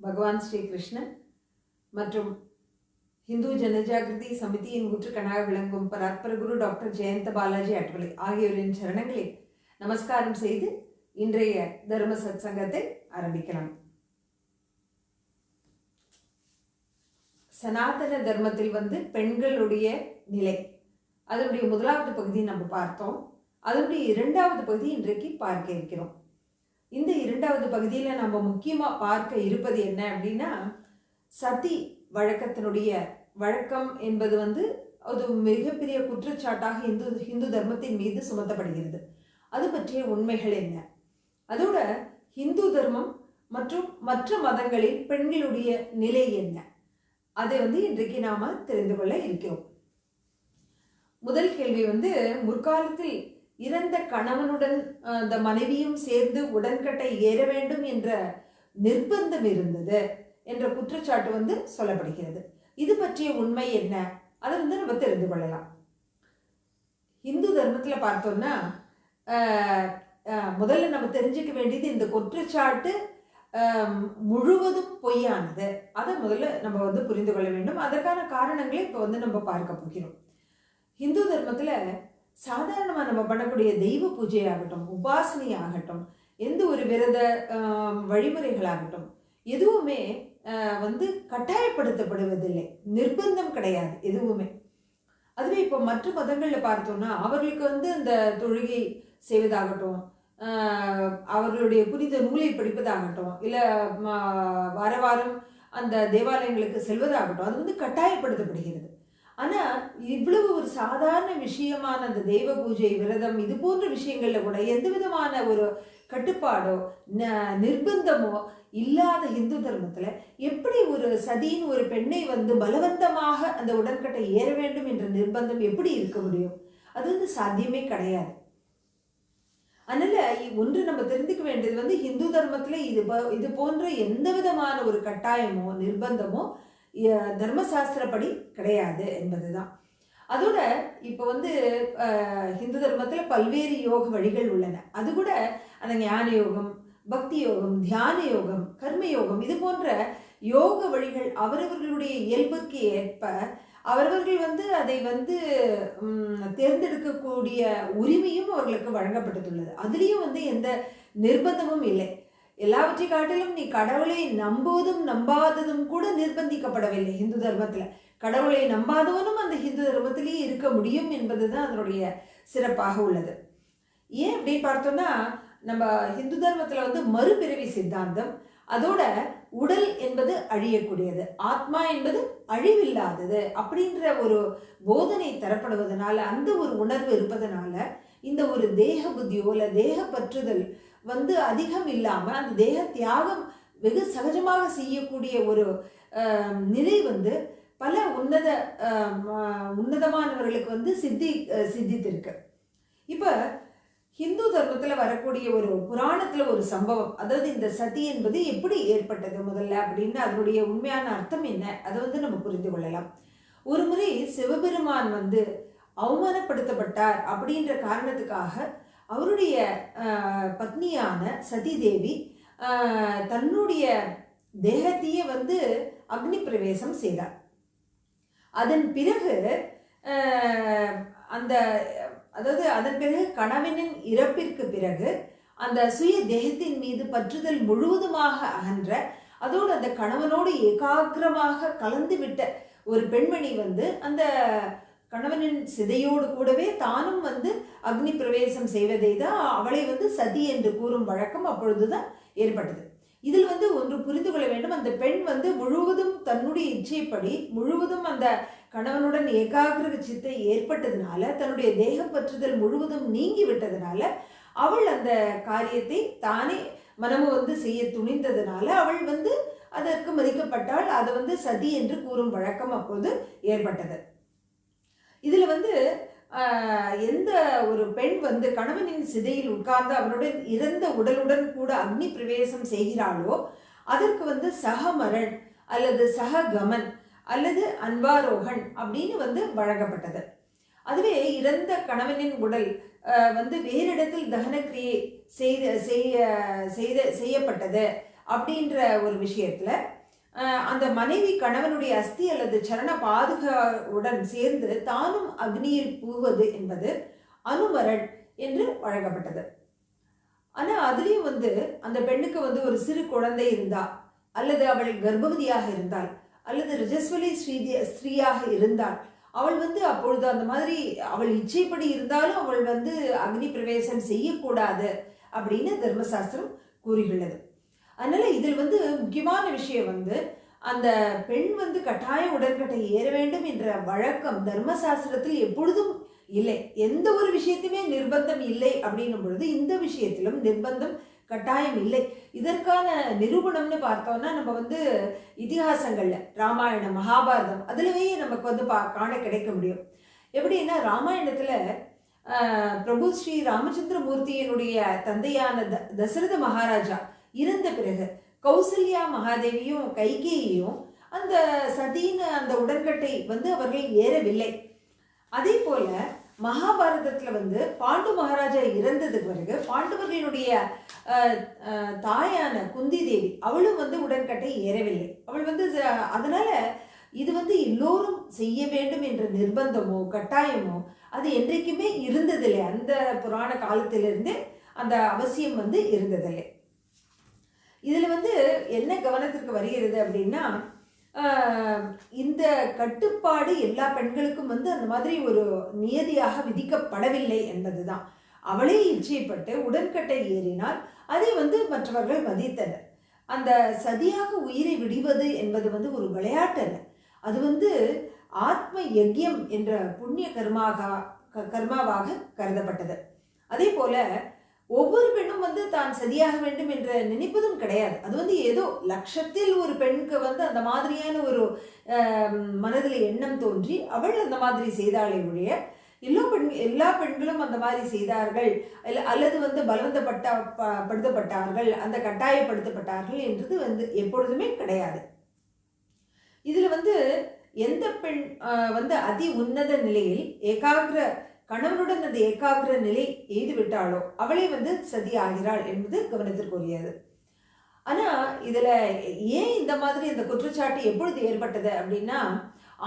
பகவான் ஸ்ரீ கிருஷ்ணன் மற்றும் இந்து ஜனஜாகிருதி சமிதியின் ஊற்றுக்கணாக விளங்கும் பராத்பர குரு டாக்டர் ஜெயந்த பாலாஜி அட்வலை ஆகியோரின் சரணங்களில் நமஸ்காரம் செய்து இன்றைய தர்ம சத்சங்கத்தை ஆரம்பிக்கலாம். சனாதன தர்மத்தில் வந்து பெண்களுடைய நிலை. அதனுடைய முதலாவது பகுதி நம்ம பார்த்தோம். அதனுடைய இரண்டாவது பகுதி இன்றைக்கு பார்க்க இருக்கிறோம். இந்த இரண்டாவது பகுதியில் நம்ம முக்கியமாக பார்க்க இருப்பது என்ன அப்படின்னா சதி வழக்கத்தினுடைய வழக்கம் என்பது வந்து அது மிகப்பெரிய குற்றச்சாட்டாக இந்து ஹிந்து தர்மத்தின் மீது சுமத்தப்படுகிறது. அது பற்றிய உண்மைகள் என்ன? அதோட ஹிந்து தர்மம் மற்றும் மற்ற மதங்களில் பெண்களுடைய நிலை என்ன? அதை வந்து இன்றைக்கு நாம் தெரிந்து கொள்ள இருக்கிறோம். முதல் கேள்வி வந்து முற்காலத்தில் இறந்த கணவனுடன் அந்த மனைவியும் சேர்ந்து உடன்கட்டை ஏற வேண்டும் என்ற நிர்பந்தம் இருந்தது என்ற குற்றச்சாட்டு வந்து சொல்லப்படுகிறது. இது பற்றிய உண்மை என்ன? அதை வந்து நம்ம தெரிந்து கொள்ளலாம். இந்து தர்மத்தில் பார்த்தோம்னா முதல்ல நம்ம தெரிஞ்சுக்க வேண்டியது இந்த குற்றச்சாட்டு முழுவதும் பொய்யானது. அதை முதல்ல நம்ம வந்து புரிந்து கொள்ள வேண்டும். அதற்கான காரணங்களை இப்போ வந்து நம்ம பார்க்க போகிறோம். இந்து தர்மத்தில் சாதாரணமாக நம்ம பண்ணக்கூடிய தெய்வ பூஜையாகட்டும் உபாசனையாகட்டும் எந்த ஒரு விரத வழிமுறைகளாகட்டும் எதுவுமே வந்து கட்டாயப்படுத்தப்படுவதில்லை. நிர்பந்தம் கிடையாது எதுவுமே. அதுவே இப்போ மற்ற மதங்களில் பார்த்தோம்னா அவர்களுக்கு வந்து அந்த தொழுகை செய்வதாகட்டும் அவர்களுடைய புனித நூலை படிப்பதாகட்டும் இல்லை வார வாரம் அந்த தேவாலயங்களுக்கு செல்வதாகட்டும் அது வந்து கட்டாயப்படுத்தப்படுகிறது. ஆனால் இவ்வளவு ஒரு சாதாரண விஷயமான அந்த தெய்வ பூஜை விரதம் இது போன்ற விஷயங்களில் கூட எந்த விதமான ஒரு கட்டுப்பாடோ ந நிர்பந்தமோ இல்லாத இந்து தர்மத்தில் எப்படி ஒரு சதியின் ஒரு பெண்ணை வந்து பலவந்தமாக அந்த உடன்கட்டை ஏற வேண்டும் என்ற நிர்பந்தம் எப்படி இருக்க முடியும்? அது வந்து சாத்தியமே கிடையாது. அதனால் ஒன்று நம்ம தெரிந்துக்க வேண்டியது வந்து ஹிந்து தர்மத்தில் இது இது போன்ற எந்த விதமான ஒரு கட்டாயமோ நிர்பந்தமோ தர்மசாஸ்திரப்படி கிடையாது என்பது தான் அதோட இப்போ வந்து ஹிந்து தர்மத்தில் பல்வேறு யோக வழிகள் உள்ளன. அது கூட அந்த ஞான யோகம் பக்தி யோகம் தியான யோகம் கர்ம யோகம் இது போன்ற யோக வழிகள் அவரவர்களுடைய இயல்புக்கு ஏற்ப அவரவர்கள் வந்து அதை வந்து தேர்ந்தெடுக்கக்கூடிய உரிமையும் அவர்களுக்கு வழங்கப்பட்டுள்ளது. அதுலேயும் வந்து எந்த நிர்பந்தமும் இல்லை. எல்லாவற்றை காட்டிலும் நீ கடவுளை நம்புவதும் நம்பாததும் கூட நிர்பந்திக்கப்படவில்லை ஹிந்து தர்மத்தில். கடவுளை நம்பாதவனும் அந்த ஹிந்து தர்மத்திலேயே இருக்க முடியும் என்பது தான் அதனுடைய சிறப்பாக உள்ளது. ஏன் அப்படின்னு பார்த்தோம்னா நம்ம ஹிந்து தர்மத்தில் வந்து மறுபிறவி சித்தாந்தம் அதோட உடல் என்பது அழியக்கூடியது ஆத்மா என்பது அழிவில்லாதது அப்படின்ற ஒரு போதனை தரப்படுவதனால அந்த ஒரு உணர்வு இருப்பதனால இந்த ஒரு தேக புத்தியோ இல்லை தேக பற்றுதல் வந்து அதிகம் இல்லாமல் அந்த தேக தியாகம் வெகு சகஜமாக செய்யக்கூடிய ஒரு நிலை வந்து பல உன்னத உன்னதமானவர்களுக்கு வந்து சித்தி சித்தித்திருக்கு. இப்போ ஹிந்து தர்மத்தில் வரக்கூடிய ஒரு புராணத்தில் ஒரு சம்பவம் அதாவது இந்த சதி என்பது எப்படி ஏற்பட்டது முதல்ல அப்படின்னு அதனுடைய உண்மையான அர்த்தம் என்ன? அதை வந்து நம்ம புரிந்து கொள்ளலாம். ஒரு முறை சிவபெருமான் வந்து அவமானப்படுத்தப்பட்டார் அப்படின்ற காரணத்துக்காக அவருடைய பத்னியான சதி தேவி தன்னுடைய தேகத்தையே வந்து அக்னி பிரவேசம் செய்தார். அதன் பிறகு அந்த அதாவது அதன் பிறகு கணவனின் இறப்பிற்கு பிறகு அந்த சுய தேகத்தின் மீது பற்றுதல் முழுவதுமாக அகன்ற அதோடு அந்த கணவனோடு ஏகாகிரமாக கலந்து விட்ட ஒரு பெண்மணி வந்து அந்த கணவனின் சிதையோடு கூடவே தானும் வந்து அக்னி பிரவேசம் செய்வதை தான் அவளை வந்து சதி என்று கூறும் வழக்கம் அப்பொழுதுதான் ஏற்பட்டது. இதில் வந்து ஒன்று புரிந்து கொள்ள வேண்டும். அந்த பெண் வந்து முழுவதும் தன்னுடைய இச்சைப்படி முழுவதும் அந்த கணவனுடன் ஏகாகிரக சித்தை ஏற்பட்டதுனால தன்னுடைய தேக பற்றுதல் முழுவதும் நீங்கி விட்டதுனால அவள் அந்த காரியத்தை தானே மனமு வந்து செய்ய துணிந்ததுனால அவள் வந்து அதற்கு மதிக்கப்பட்டால் அதை வந்து சதி என்று கூறும் வழக்கம் அப்போது ஏற்பட்டது. இதில் வந்து எந்த ஒரு பெண் வந்து கணவனின் சிதையில் உட்கார்ந்து அவனுடன் இறந்த உடலுடன் கூட அக்னி பிரவேசம் செய்கிறாளோ அதற்கு வந்து சகமரண் அல்லது சககமன் அல்லது அன்பாரோகன் அப்படின்னு வந்து வழங்கப்பட்டது. அதுவே இறந்த கணவனின் உடல் வந்து வேறு இடத்தில் தகனக்கிரியை செய்த செய்ய செய்த செய்யப்பட்டது அப்படின்ற ஒரு விஷயத்தில் அந்த மனைவி கணவனுடைய அஸ்தி அல்லது சரண பாதுகாவுடன் சேர்ந்து தானும் அக்னியில் புகுவது என்பது அனுமரன் என்று வழங்கப்பட்டது. ஆனால் அதுலேயும் வந்து அந்த பெண்ணுக்கு வந்து ஒரு சிறு குழந்தை இருந்தா அல்லது அவள் கர்ப்பவதியாக இருந்தாள் அல்லது ரிஜஸ்வலி ஸ்ரீ ஸ்திரீயாக இருந்தாள் அவள் வந்து அப்பொழுது அந்த மாதிரி அவள் இச்சைப்படி இருந்தாலும் அவள் வந்து அக்னி பிரவேசம் செய்யக்கூடாது அப்படின்னு தர்மசாஸ்திரம் கூறுகிறது அதனால் இதில் வந்து முக்கியமான விஷயம் வந்து அந்த பெண் வந்து கட்டாய உடன்கட்டை ஏற வேண்டும் என்ற வழக்கம் தர்மசாஸ்திரத்தில் எப்பொழுதும் இல்லை. எந்த ஒரு விஷயத்தையுமே நிர்பந்தம் இல்லை அப்படின்னும் பொழுது இந்த விஷயத்திலும் நிர்பந்தம் கட்டாயம் இல்லை. இதற்கான நிரூபணம்னு பார்த்தோம்னா நம்ம வந்து இதிகாசங்களில் ராமாயணம் மகாபாரதம் அதுலவே நமக்கு வந்து பா காண கிடைக்க முடியும். எப்படின்னா ராமாயணத்தில் பிரபு ஸ்ரீ ராமச்சந்திர மூர்த்தியினுடைய தந்தையான த தசரத மகாராஜா இருந்த பிறகு கௌசல்யா மகாதேவியும் கைகேயும் அந்த சதின்னு அந்த உடன்கட்டை வந்து அவர்கள் ஏறவில்லை. அதே போல மகாபாரதத்தில் வந்து பாண்டு மகாராஜா இறந்ததுக்கு பிறகு பாண்டவர்களுடைய தாயான குந்தி தேவி அவளும் வந்து உடன்கட்டை ஏறவில்லை. அவள் வந்து அதனால இது வந்து எல்லோரும் செய்ய வேண்டும் என்ற நிர்பந்தமோ கட்டாயமோ அது என்றைக்குமே இருந்ததில்லை. அந்த புராண காலத்திலிருந்தே அந்த அவசியம் வந்து இருந்ததில்லை. இதில் வந்து என்ன கவனத்திற்கு வருகிறது அப்படின்னா இந்த கட்டுப்பாடு எல்லா பெண்களுக்கும் வந்து அந்த மாதிரி ஒரு நியதியாக விதிக்கப்படவில்லை என்பதுதான். அவளே இச்சைப்பட்டு உடன்கட்டை ஏறினால் அதை வந்து மற்றவர்கள் மதித்தனர். அந்த சதியாக உயிரை விடுவது என்பது வந்து ஒரு விளையாட்டு அது வந்து ஆத்ம யஜ்யம் என்ற புண்ணிய கர்மாக க- கர்மாவாக கருதப்பட்டது. அதே போல ஒவ்வொரு பெண்ணும் வந்து தான் சரியாக வேண்டும் என்று நினைப்பதும் கிடையாது. அது வந்து ஏதோ லட்சத்தில் ஒரு பெண்ணுக்கு வந்து அந்த மாதிரியான ஒரு மனதில் எண்ணம் தோன்றி அவள் அந்த மாதிரி செய்தாளே ஒழிய எல்லா பெண் எல்லா பெண்களும் அந்த மாதிரி செய்தார்கள். இல்லை அல்லது வந்து பலந்தப்பட்ட ப- படுத்தப்பட்டார்கள். அந்த கட்டாயப்படுத்தப்பட்டார்கள் என்றது வந்து எப்பொழுதுமே கிடையாது. இதில் வந்து எந்த பெண் வந்து அதி உன்னத நிலையில் ஏகாகிர கணவனுடன் அந்த ஏகாகிர நிலை எய்து விட்டாளோ அவளே வந்து சதி ஆகிறாள் என்பது கவனத்திற்குரியது. ஆனால் இதில் ஏன் இந்த மாதிரி இந்த குற்றச்சாட்டு எப்பொழுது ஏற்பட்டது அப்படின்னா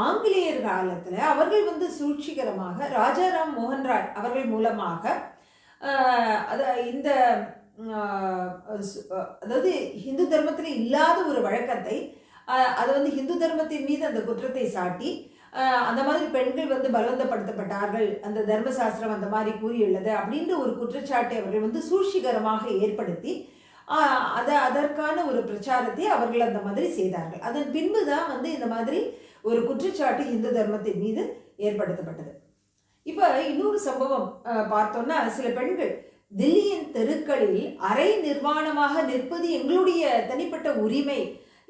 ஆங்கிலேயர் காலத்தில் அவர்கள் வந்து சூழ்ச்சிகரமாக ராஜாராம் மோகன் ராய் அவர்கள் மூலமாக அது இந்த அதாவது இந்து தர்மத்தில் இல்லாத ஒரு வழக்கத்தை அது வந்து இந்து தர்மத்தின் மீது அந்த குற்றத்தை சாட்டி அந்த மாதிரி பெண்கள் வந்து பலவந்தப்படுத்தப்பட்டார்கள். அந்த தர்மசாஸ்திரம் அந்த மாதிரி கூறியுள்ளது அப்படின்ற ஒரு குற்றச்சாட்டை அவர்கள் வந்து சூழ்ச்சிகரமாக ஏற்படுத்தி அதை அதற்கான ஒரு பிரச்சாரத்தை அவர்கள் அந்த மாதிரி செய்தார்கள். அதன் பின்பு தான் வந்து இந்த மாதிரி ஒரு குற்றச்சாட்டு இந்து தர்மத்தின் மீது ஏற்படுத்தப்பட்டது. இப்போ இன்னொரு சம்பவம் பார்த்தோம்னா சில பெண்கள் தில்லியின் தெருக்களில் அரை நிர்வாணமாக நிற்பது எங்களுடைய தனிப்பட்ட உரிமை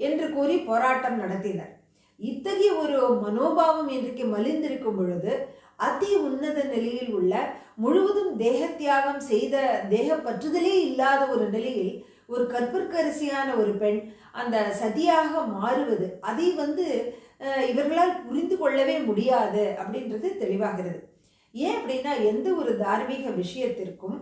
என்று கூறி போராட்டம் நடத்தினர். இத்தகைய ஒரு மனோபாவம் இன்றைக்கு மலிந்திருக்கும் பொழுது அதி உன்னத நிலையில் உள்ள முழுவதும் தேக தியாகம் செய்த தேக பற்றுதலே இல்லாத ஒரு நிலையில் ஒரு கற்பற்கரிசியான ஒரு பெண் அந்த சதியாக மாறுவது அதை வந்து இவர்களால் புரிந்து கொள்ளவே முடியாது அப்படின்றது தெளிவாகிறது. ஏன் அப்படின்னா எந்த ஒரு தார்மீக விஷயத்திற்கும்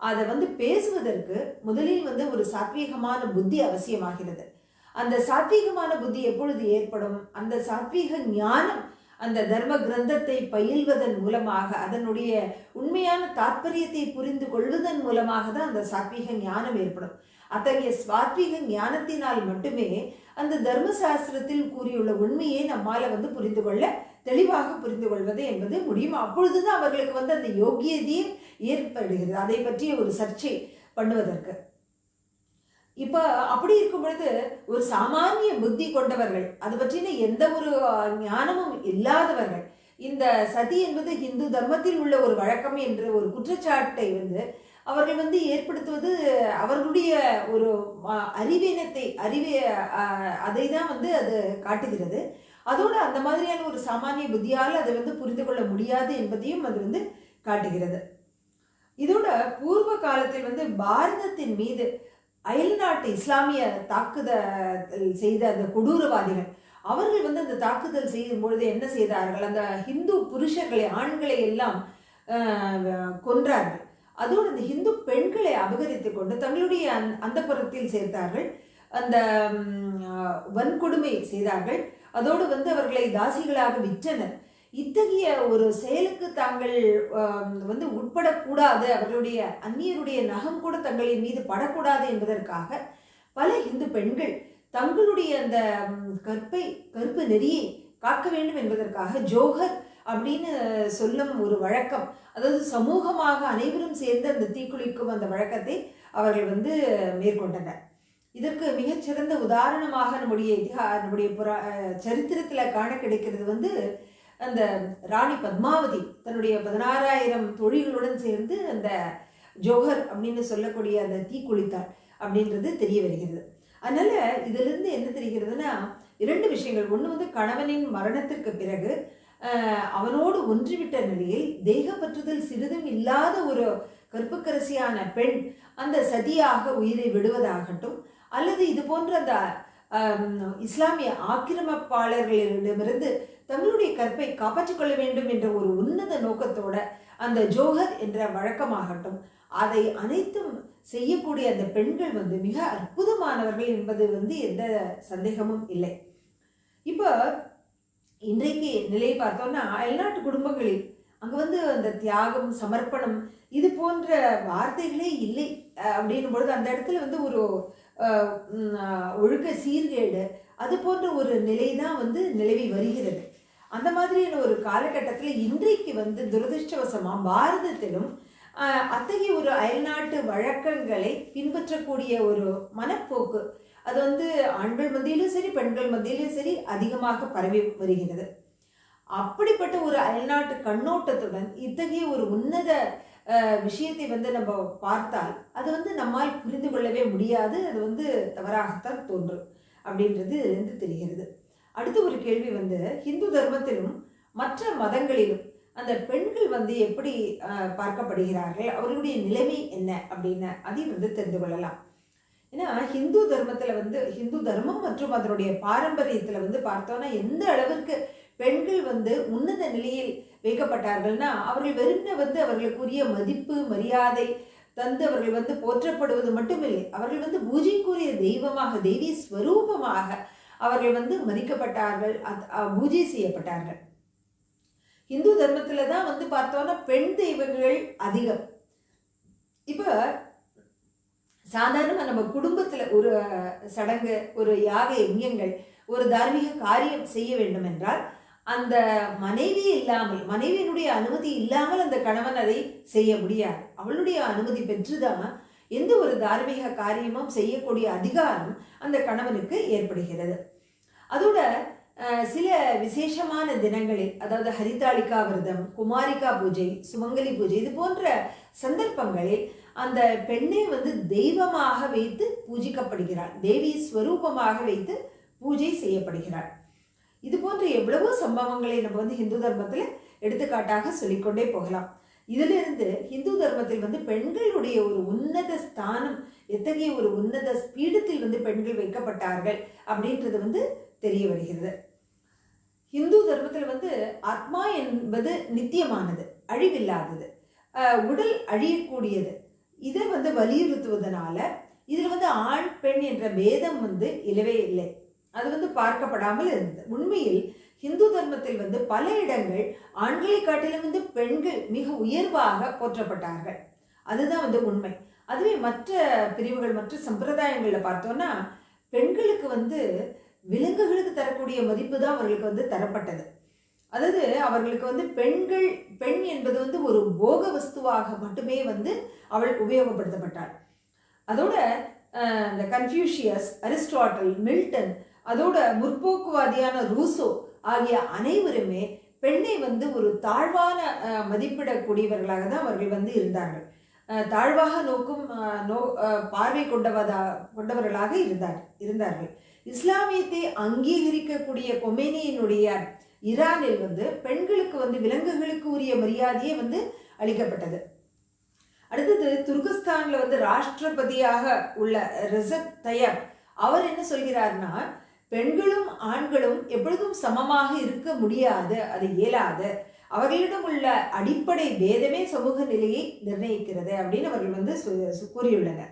அதை வந்து பேசுவதற்கு முதலில் வந்து ஒரு சாத்வீகமான புத்தி அவசியமாகிறது. அந்த சாத்வீகமான புத்தி எப்பொழுது ஏற்படும்? அந்த சாத்வீக ஞானம் அந்த தர்ம கிரந்தத்தை பயில்வதன் மூலமாக அதனுடைய உண்மையான தாற்பயத்தை புரிந்து கொள்வதன் மூலமாக தான் அந்த சாத்வீக ஞானம் ஏற்படும். அத்தகைய சாத்வீக ஞானத்தினால் மட்டுமே அந்த தர்மசாஸ்திரத்தில் கூறியுள்ள உண்மையை நம்மால வந்து புரிந்து கொள்ள தெளிவாக புரிந்து கொள்வது என்பது முடியும். அப்பொழுதுதான் அவர்களுக்கு வந்து அந்த யோக்கியதையே ஏற்படுகிறது. அதை பற்றிய ஒரு சர்ச்சை பண்ணுவதற்கு. இப்போ அப்படி இருக்கும் பொழுது ஒரு சாமானிய புத்தி கொண்டவர்கள் அது பற்றின எந்த ஒரு ஞானமும் இல்லாதவர்கள் இந்த சதி என்பது இந்து தர்மத்தில் உள்ள ஒரு வழக்கம் என்ற ஒரு குற்றச்சாட்டை வந்து அவர்கள் வந்து ஏற்படுத்துவது அவர்களுடைய ஒரு அறிவீனத்தை அறிவி அதை தான் வந்து அது காட்டுகிறது. அதோடு அந்த மாதிரியான ஒரு சாமானிய புத்தியால் அதை வந்து புரிந்து கொள்ள முடியாது என்பதையும் அது வந்து காட்டுகிறது. இதோட பூர்வ காலத்தில் வந்து பாரதத்தின் மீது அயல்நாட்டு இஸ்லாமிய தாக்குதல் செய்த அந்த கொடூரவாதிகள் அவர்கள் வந்து அந்த தாக்குதல் செய்யும் பொழுது என்ன செய்தார்கள்? அந்த ஹிந்து புருஷர்களை ஆண்களை எல்லாம் கொன்றார்கள். அதோடு அந்த ஹிந்து பெண்களை அபகரித்து கொண்டு தங்களுடைய அந்த புறத்தில் சேர்த்தார்கள். அந்த வன்கொடுமை செய்தார்கள். அதோடு வந்து அவர்களை தாசிகளாக விற்றனர். இத்தகைய ஒரு செயலுக்கு தாங்கள் வந்து உட்படக்கூடாது அவர்களுடைய அந்நியருடைய நகம் கூட தங்களின் மீது படக்கூடாது என்பதற்காக பல இந்து பெண்கள் தங்களுடைய அந்த கற்பை கற்பு நெறியை காக்க வேண்டும் என்பதற்காக ஜோஹர் அப்படின்னு சொல்லும் ஒரு வழக்கம். அதாவது சமூகமாக அனைவரும் சேர்ந்து அந்த தீக்குளிக்கும் அந்த வழக்கத்தை அவர்கள் வந்து மேற்கொண்டனர். இதற்கு மிகச்சிறந்த உதாரணமாக நம்முடைய இதிகா நம்முடைய புரா சரித்திரத்தில் காண கிடைக்கிறது வந்து அந்த ராணி பத்மாவதி தன்னுடைய பதினாறாயிரம் தொழில்களுடன் சேர்ந்து அந்த ஜோஹர் அப்படின்னு சொல்லக்கூடிய அந்த தீக்குளித்தார் அப்படின்றது தெரிய வருகிறது. அதனால இதிலிருந்து என்ன தெரிகிறதுனா இரண்டு விஷயங்கள். ஒன்று வந்து கணவனின் மரணத்திற்கு பிறகு அவனோடு ஒன்றிவிட்ட நிலையில் தேகப்பற்றுதல் சிறிதும் இல்லாத ஒரு கற்புக்கரசியான பெண் அந்த சதியாக உயிரை விடுவதாகட்டும் அல்லது இது போன்ற அந்த இஸ்லாமிய ஆக்கிரமிப்பாளர்களிடமிருந்து தங்களுடைய கற்பை காப்பாற்றிக் கொள்ள வேண்டும் என்ற ஒரு உன்னத நோக்கத்தோட அந்த ஜோஹர் என்ற வழக்கமாகட்டும் அதை அனைத்தும் செய்யக்கூடிய அந்த பெண்கள் வந்து மிக அற்புதமானவர்கள் என்பது வந்து எந்த சந்தேகமும் இல்லை. இப்போ இன்றைக்கு நிலையை பார்த்தோம்னா அயல்நாட்டு குடும்பங்களில் அங்கே வந்து அந்த தியாகம் சமர்ப்பணம் இது போன்ற வார்த்தைகளே இல்லை. அப்படின்னும் பொழுது அந்த இடத்துல வந்து ஒரு ஒழுக்க சீர்கேடு அது போன்ற ஒரு நிலை தான் வந்து நிலவி வருகிறது. அந்த மாதிரியான ஒரு காலகட்டத்தில் இன்றைக்கு வந்து துரதிருஷ்டவசமாக பாரதத்திலும் அத்தகைய ஒரு அயல்நாட்டு வழக்கங்களை பின்பற்றக்கூடிய ஒரு மனப்போக்கு அது வந்து ஆண்கள் மத்தியிலும் சரி பெண்கள் மத்தியிலும் சரி அதிகமாக பரவி வருகிறது. அப்படிப்பட்ட ஒரு அயல்நாட்டு கண்ணோட்டத்துடன் இத்தகைய ஒரு உன்னத விஷயத்தை வந்து நம்ம பார்த்தால் அது வந்து நம்மால் புரிந்து கொள்ளவே முடியாது அது வந்து தவறாகத்தான் தோன்றும் அப்படின்றது இருந்து தெரிகிறது. அடுத்த ஒரு கேள்வி வந்து ஹிந்து தர்மத்திலும் மற்ற மதங்களிலும் அந்த பெண்கள் வந்து எப்படி பார்க்கப்படுகிறார்கள்? அவர்களுடைய நிலைமை என்ன? அப்படின்னு அதையும் வந்து தெரிந்து கொள்ளலாம். ஏன்னா ஹிந்து தர்மத்தில் வந்து ஹிந்து தர்மம் மற்றும் அதனுடைய பாரம்பரியத்தில் வந்து பார்த்தோன்னா எந்த அளவிற்கு பெண்கள் வந்து உன்னத நிலையில் வைக்கப்பட்டார்கள்னா அவர்கள் வெறும்ன வந்து அவர்களுக்குரிய மதிப்பு மரியாதை தந்து அவர்கள் வந்து போற்றப்படுவது மட்டுமில்லை. அவர்கள் வந்து பூஜைக்குரிய தெய்வமாக தெய்வீ ஸ்வரூபமாக அவர்கள் வந்து மதிக்கப்பட்டார்கள் பூஜை செய்யப்பட்டார்கள். இந்து தர்மத்தில் தான் வந்து பார்த்தோம்னா பெண் தெய்வங்கள் அதிகம். இப்போ சாதாரணமாக நம்ம குடும்பத்தில் ஒரு சடங்கு ஒரு யாக யஜ்யங்கள் ஒரு தார்மீக காரியம் செய்ய வேண்டும் என்றால் அந்த மனைவி இல்லாமல் மனைவியினுடைய அனுமதி இல்லாமல் அந்த கணவன் அதை செய்ய முடியாது. அவளுடைய அனுமதி பெற்றுதான் எந்த ஒரு தார்மீக காரியமும் செய்யக்கூடிய அதிகாரம் அந்த கணவனுக்கு ஏற்படுகிறது. அதோட சில விசேஷமான தினங்களில் அதாவது ஹரிதாளிகா விரதம் குமாரிகா பூஜை சுமங்கலி பூஜை இது போன்ற சந்தர்ப்பங்களில் அந்த பெண்ணை வந்து தெய்வமாக வைத்து பூஜிக்கப்படுகிறாள். தேவி ஸ்வரூபமாக வைத்து பூஜை செய்யப்படுகிறாள். இது போன்ற எவ்வளவோ சம்பவங்களை நம்ம வந்து ஹிந்து தர்மத்தில் எடுத்துக்காட்டாக சொல்லிக்கொண்டே போகலாம். இதிலிருந்து ஹிந்து தர்மத்தில் வந்து பெண்களுடைய ஒரு உன்னத ஸ்தானம் எத்தகைய ஒரு உன்னத பீடத்தில் வந்து பெண்கள் வைக்கப்பட்டார்கள் அப்படின்றது வந்து தெரிய வருகிறது. ஹிந்து தர்மத்தில் வந்து ஆத்மா என்பது நித்தியமானது அழிவில்லாதது உடல் அழியக்கூடியது. இதை வந்து வலியுறுத்துவதனால இதில் வந்து ஆண் பெண் என்ற பேதம் வந்து இல்லவே இல்லை. அது வந்து பார்க்கப்படாமல் இருந்தது. உண்மையில் ஹிந்து தர்மத்தில் வந்து பல இடங்கள் ஆண்களை காட்டிலும் வந்து பெண்கள் மிக உயர்வாக போற்றப்பட்டார்கள். அதுதான் வந்து உண்மை. அதுவே மற்ற பிரிவுகள் மற்ற சம்பிரதாயங்களில் பார்த்தோன்னா பெண்களுக்கு வந்து விலங்குகளுக்கு தரக்கூடிய மதிப்பு தான் அவர்களுக்கு வந்து தரப்பட்டது. அதாவது அவர்களுக்கு வந்து பெண்கள் பெண் என்பது வந்து ஒரு போக வஸ்துவாக மட்டுமே வந்து அவள் உபயோகப்படுத்தப்பட்டாள். அதோட இந்த கன்ஃபியூஷியஸ் அரிஸ்டாட்டில் மில்டன் அதோட முற்போக்குவாதியான ரூசோ ஆகிய அனைவருமே பெண்ணை வந்து ஒரு தாழ்வான மதிப்பிடக்கூடியவர்களாக தான் அவர்கள் வந்து இருந்தார்கள். தாழ்வாக நோக்கும் நோ பார்வை கொண்டவதா கொண்டவர்களாக இருந்தார் இருந்தார்கள். இஸ்லாமியத்தை அங்கீகரிக்கக்கூடிய கொமேனியினுடைய ஈரானில் வந்து பெண்களுக்கு வந்து விலங்குகளுக்கு உரிய மரியாதையே வந்து அளிக்கப்பட்டது. அடுத்தது துர்கஸ்தானில் வந்து ராஷ்டிரபதியாக உள்ள ரிசப் தயப் அவர் என்ன சொல்கிறார்னா பெண்களும் ஆண்களும் எப்பொழுதும் சமமாக இருக்க முடியாது அது இயலாது. அவர்களிடம் உள்ள அடிப்படை வேதமே சமூக நிலையை நிர்ணயிக்கிறது அப்படின்னு அவர்கள் வந்து சு- கூறியுள்ளனர்.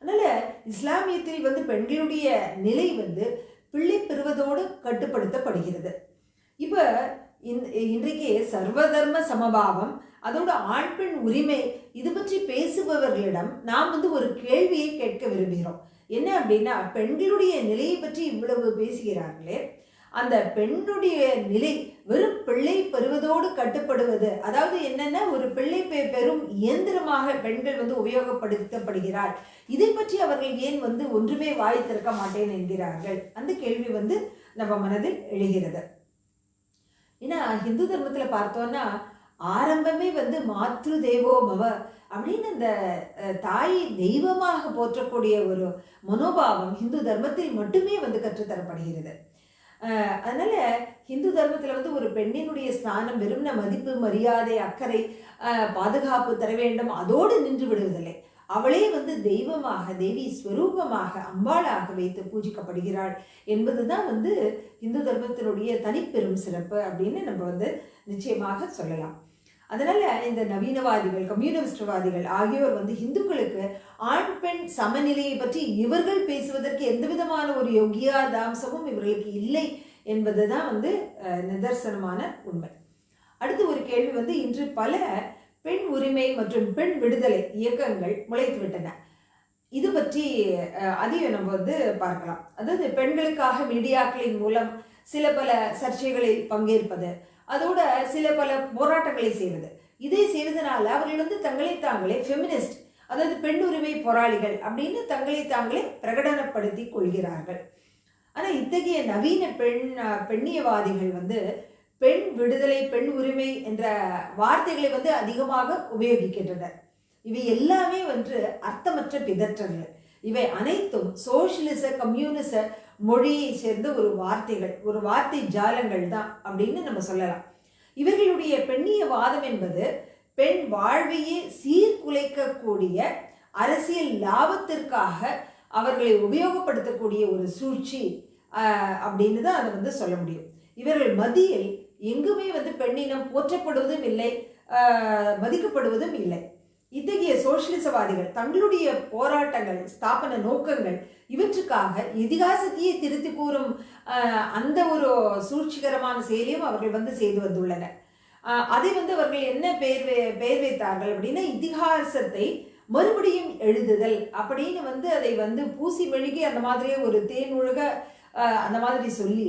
அதனால் இஸ்லாமியத்தில் வந்து பெண்களுடைய நிலை வந்து பிள்ளை பெறுவதோடு கட்டுப்படுத்தப்படுகிறது. இப்போ இந்த இன்றைக்கு சர்வதர்ம சமபாவம் அதோட ஆண் பெண் உரிமை இது பற்றி பேசுபவர்களிடம் நாம் வந்து ஒரு கேள்வியை கேட்க விரும்புகிறோம். என்ன அப்படின்னா பெண்களுடைய நிலையை பற்றி இவ்வளவு பேசுகிறார்களே. அந்த பெண்ணுடைய நிலை வெறும் பிள்ளை பெறுவதோடு கட்டுப்படுவது அதாவது என்னென்ன? ஒரு பிள்ளை பெ- பெறும் இயந்திரமாக பெண்கள் வந்து உபயோகப்படுத்தப்படுகிறார் இதை பற்றி அவர்கள் ஏன் வந்து ஒன்றுமே வாய் திறக்க மாட்டேன் என்கிறார்கள்? அந்த கேள்வி வந்து நம்ம மனதில் எழுகிறது. ஏன்னா ஹிந்து தர்மத்தில் பார்த்தோன்னா ஆரம்பமே வந்து மாத்ரு தேவோ பவ அப்படின்னு அந்த தாயை தெய்வமாக போற்றக்கூடிய ஒரு மனோபாவம் ஹிந்து தர்மத்தில் மட்டுமே வந்து கற்றுத்தரப்படுகிறது. அதனால் அதனால ஹிந்து தர்மத்தில் வந்து ஒரு பெண்ணினுடைய ஸ்நானம் வெறும் மதிப்பு மரியாதை அக்கறை பாதுகாப்பு தர வேண்டும் அதோடு நின்று விடுவதில்லை. அவளே வந்து தெய்வமாக தேவி ஸ்வரூபமாக அம்பாளாக வைத்து பூஜிக்கப்படுகிறாள் என்பதுதான் வந்து இந்து தர்மத்தினுடைய தனிப்பெரும் சிறப்பு அப்படின்னு நம்ம வந்து நிச்சயமாக சொல்லலாம். அதனால் இந்த நவீனவாதிகள் கம்யூனிஸ்டவாதிகள் ஆகியோர் வந்து இந்துக்களுக்கு ஆண் பெண் சமநிலையை பற்றி இவர்கள் பேசுவதற்கு எந்த விதமான ஒரு யோகியாதாம்சமும் இவர்களுக்கு இல்லை என்பது தான் வந்து நிதர்சனமான உண்மை. அடுத்து ஒரு கேள்வி வந்து இன்று பல பெண் உரிமை மற்றும் பெண் விடுதலை இயக்கங்கள் முளைத்துவிட்டன இது பற்றி அதையும் நம்ம வந்து பார்க்கலாம். அதாவது பெண்களுக்காக மீடியாக்களின் மூலம் சில பல சர்ச்சைகளில் பங்கேற்பது அதோட சில பல போராட்டங்களை செய்வது இதை செய்வதனால அவர்கள் வந்து தங்களை தாங்களே ஃபெமினிஸ்ட் அதாவது பெண் உரிமை போராளிகள் அப்படின்னு தங்களை தாங்களே பிரகடனப்படுத்தி கொள்கிறார்கள். ஆனால் இத்தகைய நவீன பெண் பெண்ணியவாதிகள் வந்து பெண் விடுதலை பெண் உரிமை என்ற வார்த்தைகளை வந்து அதிகமாக உபயோகிக்கின்றனர். இவை எல்லாமே வந்து அர்த்தமற்ற பிதற்றங்கள். இவை அனைத்தும் சோசியலிச கம்யூனிச மொழியை சேர்ந்த ஒரு வார்த்தைகள் ஒரு வார்த்தை ஜாலங்கள் தான் அப்படின்னு நம்ம சொல்லலாம். இவர்களுடைய பெண்ணிய வாதம் என்பது பெண் வாழ்வையே சீர்குலைக்கக்கூடிய அரசியல் லாபத்திற்காக அவர்களை உபயோகப்படுத்தக்கூடிய ஒரு சூழ்ச்சி அப்படின்னு தான் அதை வந்து சொல்ல முடியும். இவர்கள் மத்தியில் எங்குமே வந்து பெண்ணினம் போற்றப்படுவதும் இல்லை மதிக்கப்படுவதும் இல்லை. இத்தகைய சோசியலிசவாதிகள் தங்களுடைய போராட்டங்கள் ஸ்தாபன நோக்கங்கள் இவற்றுக்காக இதிகாசத்தையே திருத்தி கூறும் அந்த ஒரு சூழ்ச்சிகரமான செயலையும் அவர்கள் வந்து செய்து வந்துள்ளனர். அதை வந்து அவர்கள் என்ன பெயர் பெயர் வைத்தார்கள் அப்படின்னா இதிகாசத்தை மறுபடியும் எழுதுதல் அப்படின்னு வந்து அதை வந்து பூசி மெழுகி அந்த மாதிரியே ஒரு தேன்முழுக ஆஹ், அந்த மாதிரி சொல்லி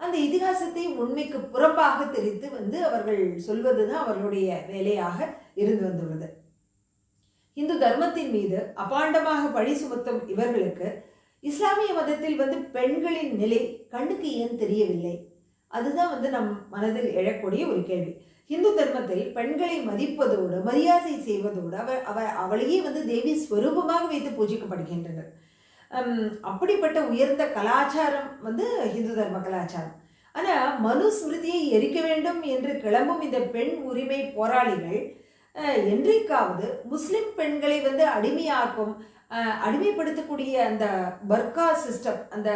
அந்த இதிகாசத்தை உண்மைக்கு புறம்பாக தெரித்து வந்து அவர்கள் சொல்வது தான் அவர்களுடைய வேலையாக இருந்து வந்துள்ளது. இந்து தர்மத்தின் மீது அபாண்டமாக பழி சுமத்தும் இவர்களுக்கு இஸ்லாமிய மதத்தில் வந்து பெண்களின் நிலை கண்ணுக்கு ஏன் தெரியவில்லை? அதுதான் வந்து நம் மனதில் எழக்கூடிய ஒரு கேள்வி. இந்து தர்மத்தில் பெண்களை மதிப்பதோடு மரியாதை செய்வதோடு அவ அவ அவளையே வந்து தேவி ஸ்வரூபமாக வைத்து பூஜிக்கப்படுகின்றனர் அப்படிப்பட்ட உயர்ந்த கலாச்சாரம் வந்து இந்து தர்ம கலாச்சாரம். ஆனால் மனு ஸ்மிருதியை எரிக்க வேண்டும் என்று கிளம்பும் இந்த பெண் உரிமை போராளிகள் என்றைக்காவது முஸ்லிம் பெண்களை வந்து அடிமையாக்கும் அடிமைப்படுத்தக்கூடிய அந்த பர்கா சிஸ்டம் அந்த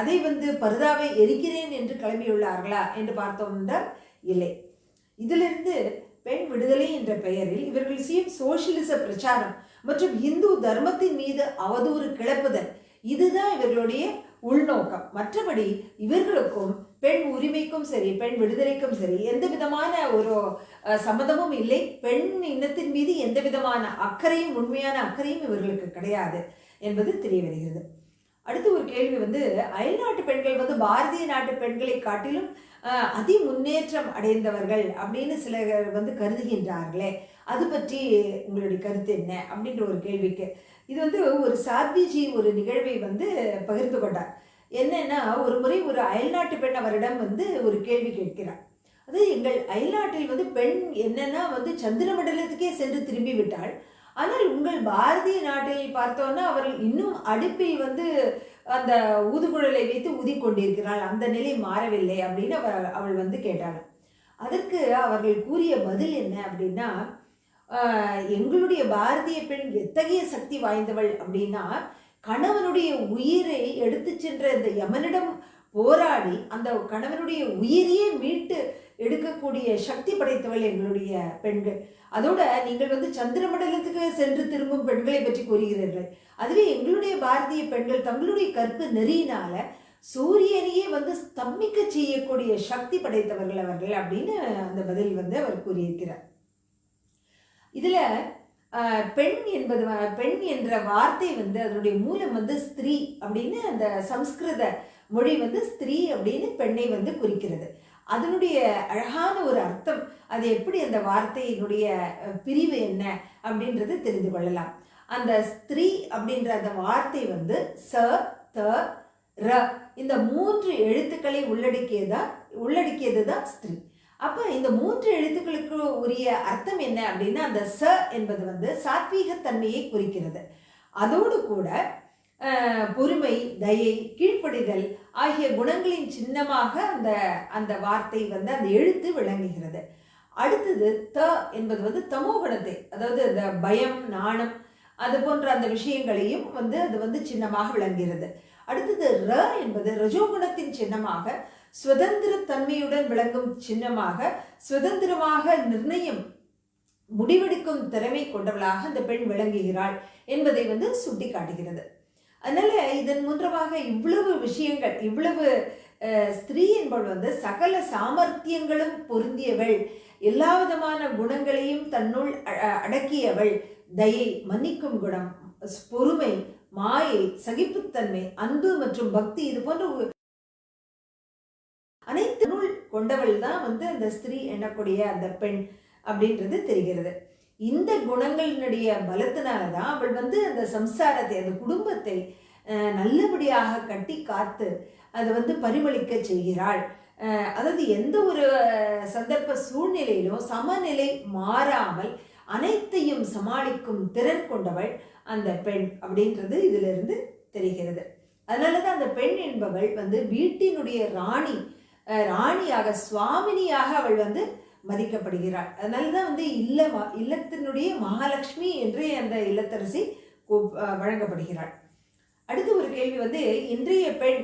அதை வந்து பரிதாவை எரிக்கிறேன் என்று கிளம்பியுள்ளார்களா என்று பார்த்தோம் என்றால் இல்லை. இதிலிருந்து பெண் விடுதலை என்ற பெயரில் இவர்கள் செய்யும் சோசியலிச பிரச்சாரம் மற்றும் இந்து தர்மத்தின் மீது அவதூறு கிளப்புதல் இதுதான் இவர்களுடைய உள்நோக்கம். மற்றபடி இவர்களுக்கும் பெண் உரிமைக்கும் சரி பெண் விடுதலைக்கும் சரி எந்த விதமான ஒரு சம்மதமும் இல்லை. பெண் இனத்தின் மீது எந்த விதமான அக்கறையும் உண்மையான அக்கறையும் இவர்களுக்கு கிடையாது என்பது தெரிய வருகிறது அடுத்து ஒரு கேள்வி வந்து அயல்நாட்டு பெண்கள் வந்து பாரதிய நாட்டு பெண்களை காட்டிலும் அதி முன்னேற்றம் அடைந்தவர்கள் அப்படின்னு சிலர் வந்து கருதுகின்றார்களே. அது பற்றி உங்களுடைய கருத்து என்ன அப்படின்ற ஒரு கேள்விக்கு. இது வந்து ஒரு சாத்விஜி ஒரு நிகழ்வை வந்து பகிர்ந்து கொண்டார். என்னன்னா ஒரு முறை ஒரு அயல்நாட்டு பெண் அவரிடம் வந்து ஒரு கேள்வி கேட்கிறார். அது எங்கள் அயல்நாட்டில் வந்து பெண் என்னன்னா வந்து சந்திர மண்டலத்துக்கே சென்று திரும்பி விட்டாள் ஆனால் உங்கள் பாரதிய நாட்டில் பார்த்தோன்னா அவர்கள் இன்னும் அடுப்பை வந்து அந்த ஊதுகுழலை வைத்து ஊதி கொண்டிருக்கிறாள் அந்த நிலை மாறவில்லை அப்படின்னு அவர் அவள் வந்து கேட்டாள். அதற்கு அவர்கள் கூறிய பதில் என்ன அப்படின்னா எங்களுடைய பாரதிய பெண் எத்தகைய சக்தி வாய்ந்தவள்? அப்படின்னா கணவனுடைய உயிரை எடுத்து சென்ற இந்த யமனிடம் போராடி அந்த கணவனுடைய உயிரையே மீட்டு எடுக்கக்கூடிய சக்தி படைத்தவள் எங்களுடைய பெண்கள். அதோட நீங்கள் வந்து சந்திரமண்டலத்துக்கு சென்று திரும்பும் பெண்களை பற்றி கூறுகிறீர்கள். அதுவே எங்களுடைய பாரதிய பெண்கள் தங்களுடைய கற்பு நெறியினால சூரியனையே வந்து ஸ்தம்பிக்க செய்யக்கூடிய சக்தி படைத்தவர்கள் அவர்கள் அப்படின்னு அந்த பதில் வந்து அவர் கூறியிருக்கிறார். இதில் பெண் என்பது பெண் என்ற வார்த்தை வந்து அதனுடைய மூலம் வந்து ஸ்திரீ அப்படின்னு அந்த சம்ஸ்கிருத மொழி வந்து ஸ்திரீ அப்படின்னு பெண்ணை வந்து குறிக்கிறது. அதனுடைய அழகான ஒரு அர்த்தம் அது எப்படி அந்த வார்த்தையினுடைய பிரிவு என்ன அப்படின்றது தெரிந்து கொள்ளலாம். அந்த ஸ்திரீ அப்படின்ற அந்த வார்த்தை வந்து ச த ர இந்த மூன்று எழுத்துக்களை உள்ளடக்கியதா உள்ளடக்கியது தான் ஸ்திரீ. அப்போ இந்த மூன்று எழுத்துக்களுக்கு உரிய அர்த்தம் என்ன அப்படின்னா அந்த ச என்பது வந்து சாத்வீகத்தன்மையை குறிக்கிறது. அதோடு கூட பொறுமை தயை கீழ்ப்படிதல் ஆகிய குணங்களின் சின்னமாக அந்த அந்த வார்த்தை வந்து அந்த எழுத்து விளங்குகிறது. அடுத்தது த என்பது வந்து தமோ குணத்தை அதாவது இந்த பயம் நாணம் அது போன்ற அந்த விஷயங்களையும் வந்து அது வந்து சின்னமாக விளங்குகிறது. அடுத்தது ர என்பது ரஜோகுணத்தின் சின்னமாக சுதந்திர தன்மையுடன் விளங்கும் சின்னமாக சுதந்திரமாக நிர்ணயம் முடிவெடுக்கும் திறமை கொண்டவளாக அந்த பெண் விளங்குகிறாள் என்பதை வந்து சுட்டி காட்டுகிறது அதனால இதன் மூன்றமாக இவ்வளவு விஷயங்கள் இவ்வளவு ஸ்திரீ என்பவள் வந்து சகல சாமர்த்தியங்களும் பொருந்தியவள். எல்லா விதமான குணங்களையும் தன்னுள் அ- அடக்கியவள். தயை மன்னிக்கும் குணம் பொறுமை மாயை சகிப்புத்தன்மை அன்பு மற்றும் பக்தி இது போன்ற ஒரு- அனைத்து நூல் கொண்டவள் தான் வந்து அந்த ஸ்திரீ எண்ணக்கூடிய அந்த பெண் அப்படின்றது தெரிகிறது. இந்த குணங்களினுடைய பலத்தினால தான் அவள் வந்து அந்த சம்சாரத்தை அந்த குடும்பத்தை நல்லபடியாக கட்டி காத்து அதை வந்து பரிமளிக்க செய்கிறாள். அதாவது எந்த ஒரு சந்தர்ப்ப சூழ்நிலையிலும் சமநிலை மாறாமல் அனைத்தையும் சமாளிக்கும் திறன் கொண்டவள் அந்த பெண் அப்படின்றது இதிலிருந்து தெரிகிறது. அதனால தான் அந்த பெண் என்பவள் வந்து வீட்டினுடைய ராணி ராணியாக சுவாமினியாக அவள் வந்து மதிக்கப்படுகிறாள். அதனால தான் வந்து இல்ல இல்லத்தினுடைய மகாலட்சுமி என்று அந்த இல்லத்தரசி வழங்கப்படுகிறாள். அடுத்து ஒரு கேள்வி வந்து இன்றைய பெண்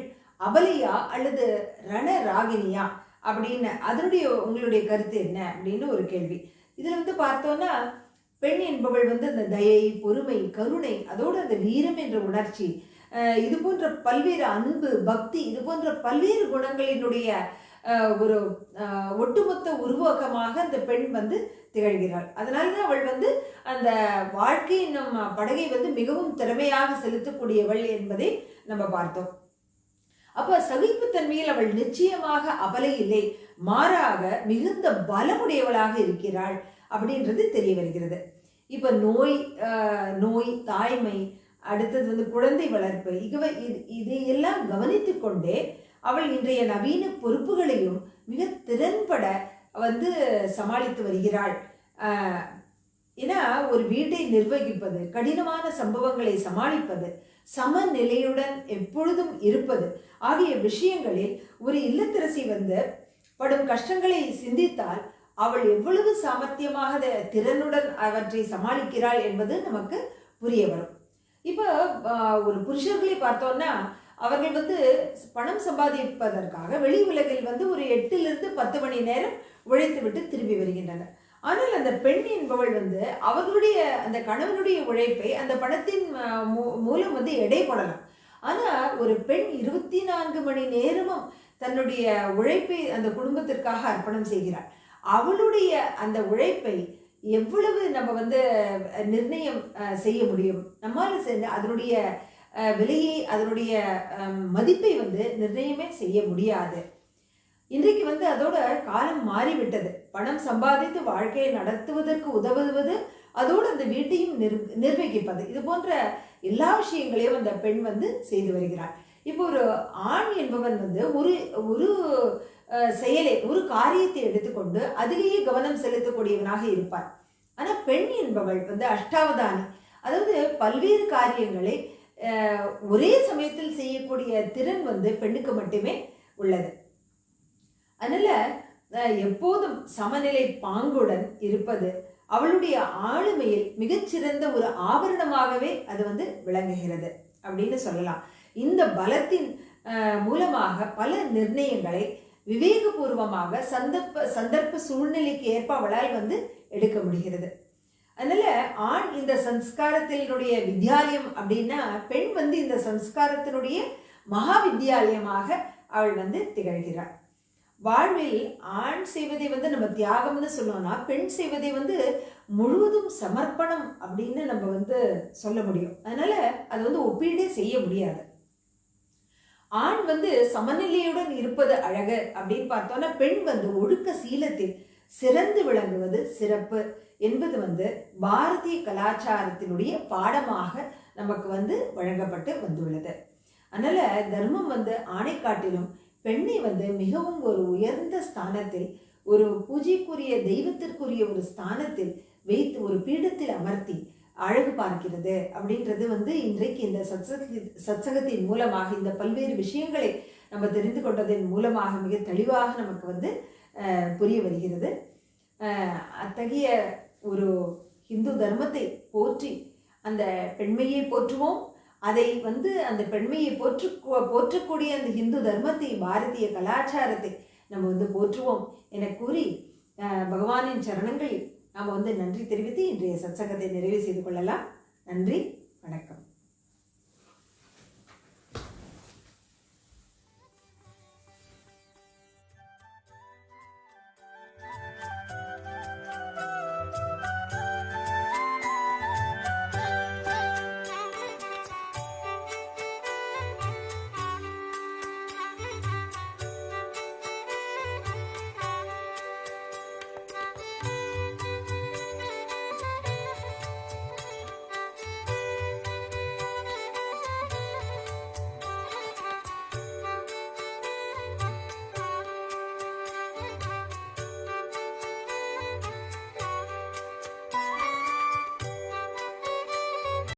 அபலியா அல்லது ரணராகினியா அப்படின்னு அதனுடைய உங்களுடைய கருத்து என்ன அப்படின்னு ஒரு கேள்வி. இதில் வந்து பார்த்தோன்னா பெண் என்பவள் வந்து அந்த தயை பொறுமை கருணை அதோடு அந்த வீரம் என்ற உணர்ச்சி இது போன்ற பல்வேறு அன்பு பக்தி இது போன்ற பல்வேறு குணங்களினுடைய ஒரு ஒட்டுமொத்த உருவாக்கமாக அந்த பெண் வந்து திகழ்கிறாள். அதனால தான் அவள் வந்து அந்த வாழ்க்கை என்னும் படகை வந்து மிகவும் திறமையாக செலுத்தக்கூடியவள் என்பதை நம்ம பார்த்தோம். அப்ப சகிப்புத்தன்மையில் அவள் நிச்சயமாக அபலை இல்லை மாறாக மிகுந்த பலமுடையவளாக இருக்கிறாள். அப்படின்றது தெரிய வருகிறது. இப்போ நோய் நோய் தாய்மை அடுத்தது வந்து குழந்தை வளர்ப்பு இவை இது இதையெல்லாம் கவனித்து கொண்டே அவள் இன்றைய நவீன பொறுப்புகளையும் மிக திறன்பட வந்து சமாளித்து வருகிறாள். ஏன்னா ஒரு வீட்டை நிர்வகிப்பது கடினமான சம்பவங்களை சமாளிப்பது சமநிலையுடன் எப்பொழுதும் இருப்பது ஆகிய விஷயங்களில் ஒரு இல்லத்தரசி வந்து படும் கஷ்டங்களை சிந்தித்தால் அவள் எவ்வளவு சாமர்த்தியமாக திறனுடன் அவற்றை சமாளிக்கிறாள் என்பது நமக்கு புரிய வரும். இப்போ ஒரு புருஷர்களை பார்த்தோம்னா அவர்கள் வந்து பணம் சம்பாதிப்பதற்காக வெளி உலகில் வந்து ஒரு எட்டிலிருந்து பத்து மணி நேரம் உழைத்துவிட்டு திரும்பி வருகின்றனர். ஆனால் அந்த பெண் என்பவள் வந்து அவர்களுடைய அந்த கணவனுடைய உழைப்பை அந்த பணத்தின் மூ- மூலம் வந்து எடை போடலாம். ஆனால் ஒரு பெண் இருபத்தி நான்கு மணி நேரமும் தன்னுடைய உழைப்பை அந்த குடும்பத்திற்காக அர்ப்பணம் செய்கிறாள். அவளுடைய அந்த உழைப்பை எவ்வளவு நம்ம வந்து நிர்ணயம் செய்ய முடியும்? நம்மால் சேர்ந்து அதனுடைய விலையை அதனுடைய மதிப்பை வந்து நிர்ணயமே செய்ய முடியாது. இன்றைக்கு வந்து அதோட காலம் மாறிவிட்டது. பணம் சம்பாதித்து வாழ்க்கையை நடத்துவதற்கு உதவுவது அதோடு அந்த வீட்டையும் நிர் நிர்வகிப்பது. இது போன்ற எல்லா விஷயங்களையும் அந்த பெண் வந்து செய்து வருகிறார் இப்போ ஒரு ஆண் என்பவன் வந்து ஒரு ஒரு செயலை ஒரு காரியத்தை எடுத்துக்கொண்டு அதிலேயே கவனம் செலுத்தக்கூடியவனாக இருப்பார். ஆனால் பெண் என்பவள் வந்து அஷ்டாவதானி. அதாவது பல்வேறு காரியங்களை ஒரே சமயத்தில் செய்யக்கூடிய திறன் வந்து பெண்ணுக்கு மட்டுமே உள்ளது. அதனால எப்போதும் சமநிலை பாங்குடன் இருப்பது அவளுடைய ஆளுமையில் மிகச்சிறந்த ஒரு ஆபரணமாகவே அது வந்து விளங்குகிறது அப்படின்னு சொல்லலாம். இந்த பலத்தின் மூலமாக பல நிர்ணயங்களை விவேகபூர்வமாக சந்தர்ப்ப சந்தர்ப்ப சூழ்நிலைக்கு ஏற்ப அவளால் வந்து எடுக்க முடிகிறது. அதனால ஆண் இந்த சம்ஸ்காரத்தினுடைய வித்யாலயம் அப்படின்னா பெண் வந்து இந்த சம்ஸ்காரத்தினுடைய மகா வித்யாலயமாக அவள் வந்து திகழ்கிறாள். வாழ்வில் ஆண் செய்வதை வந்து நம்ம தியாகம்னு சொல்லணும்னா பெண் செய்வதை வந்து முழுவதும் சமர்ப்பணம் அப்படின்னு நம்ம வந்து சொல்ல முடியும். அதனால அது வந்து ஒப்பீடே செய்ய முடியாது. ஆண் வந்து சமநிலையுடன் இருப்பது அழகு அப்படின்னு பார்த்தோம்னா பெண் வந்து ஒழுக்க சீலத்தில் சிறந்து விளங்குவது சிறப்பு என்பது வந்து பாரதிய கலாச்சாரத்தினுடைய பாடமாக நமக்கு வந்து வழங்கப்பட்டு வந்துள்ளது. அதனால தர்மம் வந்து ஆணை காட்டிலும் பெண்ணை வந்து மிகவும் ஒரு உயர்ந்த ஸ்தானத்தில் ஒரு பூஜைக்குரிய தெய்வத்திற்குரிய ஒரு ஸ்தானத்தில் வைத்து ஒரு பீடத்தில் அமர்த்தி அழகு பார்க்கிறது அப்படின்றது வந்து இன்றைக்கு இந்த சத்சங்கி சத்சங்கத்தின் மூலமாக இந்த பல்வேறு விஷயங்களை நம்ம தெரிந்து கொண்டதன் மூலமாக மிக தெளிவாக நமக்கு வந்து புரிய வருகிறது. அத்தகைய ஒரு இந்து தர்மத்தை போற்றி அந்த பெண்மையை போற்றுவோம். அதை வந்து அந்த பெண்மையை போற்று போற்றக்கூடிய அந்த இந்து தர்மத்தை பாரதிய கலாச்சாரத்தை நம்ம வந்து போற்றுவோம் என கூறி பகவானின் சரணங்களில் நாம் வந்து நன்றி தெரிவித்து இன்றைய சத்சங்கத்தை நிறைவு செய்து கொள்ளலாம். நன்றி வணக்கம்.